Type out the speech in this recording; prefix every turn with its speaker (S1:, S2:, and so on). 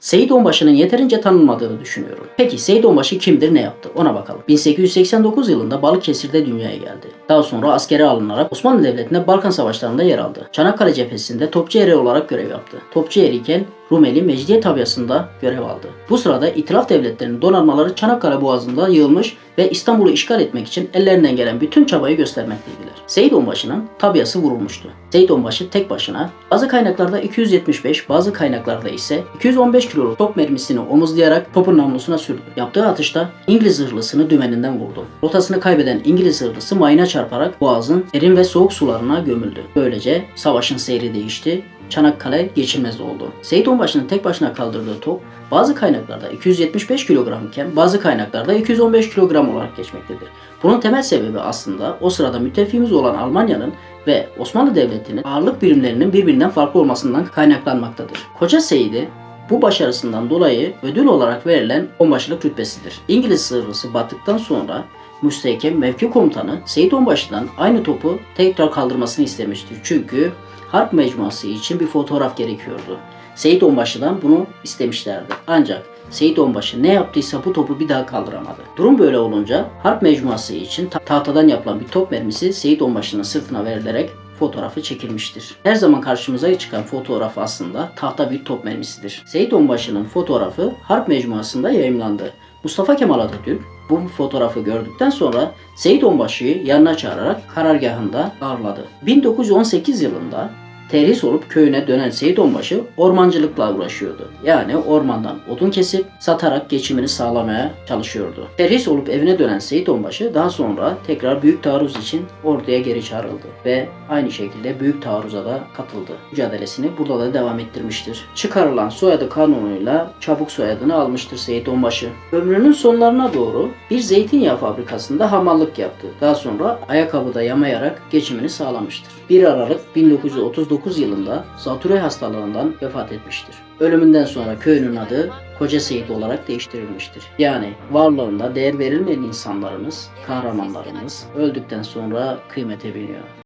S1: Seyit Onbaşı'nın yeterince tanınmadığını düşünüyorum. Peki Seyit Onbaşı kimdir, ne yaptı? Ona bakalım. 1889 yılında Balıkesir'de dünyaya geldi. Daha sonra askere alınarak Osmanlı Devleti'nde Balkan Savaşları'nda yer aldı. Çanakkale cephesinde topçu eri olarak görev yaptı. Topçu eriyken Rumeli Mecidiye tabiasında görev aldı. Bu sırada İtilaf devletlerinin donanmaları Çanakkale Boğazı'nda yığılmış ve İstanbul'u işgal etmek için ellerinden gelen bütün çabayı göstermekteydiler. Seyit Onbaşı'nın tabiası vurulmuştu. Seyit Onbaşı tek başına bazı kaynaklarda 275, bazı kaynaklarda ise 215 kiloluk top mermisini omuzlayarak topun namlusuna sürdü. Yaptığı atışta İngiliz zırhlısını dümeninden vurdu. Rotasını kaybeden İngiliz zırhlısı mayına çarparak boğazın derin ve soğuk sularına gömüldü. Böylece savaşın seyri değişti Çanakkale geçilmez oldu. Seyit Onbaşı'nın tek başına kaldırdığı top bazı kaynaklarda 275 kilogram iken bazı kaynaklarda 215 kilogram olarak geçmektedir. Bunun temel sebebi aslında o sırada müttefiğimiz olan Almanya'nın ve Osmanlı Devleti'nin ağırlık birimlerinin birbirinden farklı olmasından kaynaklanmaktadır. Koca Seyit'i bu başarısından dolayı ödül olarak verilen onbaşılık rütbesidir. İngiliz sırrısı battıktan sonra müstehkem mevki komutanı Seyit Onbaşı'dan aynı topu tekrar kaldırmasını istemiştir. Çünkü harp mecmuası için bir fotoğraf gerekiyordu. Seyit Onbaşı'dan bunu istemişlerdi. Ancak Seyit Onbaşı ne yaptıysa bu topu bir daha kaldıramadı. Durum böyle olunca harp mecmuası için ta- tahtadan yapılan bir top mermisi Seyit Onbaşı'nın sırtına verilerek fotoğrafı çekilmiştir. Her zaman karşımıza çıkan fotoğraf aslında tahta bir top mermisidir. Seyit Onbaşı'nın fotoğrafı harp mecmuasında yayımlandı. Mustafa Kemal Atatürk bu fotoğrafı gördükten sonra Seyit Onbaşı'yı yanına çağırarak karargahında ağırladı. 1918 yılında terhis olup köyüne dönen Seyit Onbaşı ormancılıkla uğraşıyordu. Yani ormandan odun kesip satarak geçimini sağlamaya çalışıyordu. Terhis olup evine dönen Seyit Onbaşı daha sonra tekrar büyük taarruz için orduya geri çağrıldı ve aynı şekilde büyük taarruza da katıldı. Mücadelesini burada da devam ettirmiştir. Çıkarılan soyadı kanunuyla çabuk soyadını almıştır Seyit Onbaşı. Ömrünün sonlarına doğru bir zeytinyağı fabrikasında hamallık yaptı. Daha sonra ayakkabıda yamayarak geçimini sağlamıştır. 1 Aralık 1939 yılında zatürre hastalığından vefat etmiştir. Ölümünden sonra köyünün adı Koca Seyit olarak değiştirilmiştir. Yani varlığında değer verilmeyen insanlarımız, kahramanlarımız öldükten sonra kıymete biniyor.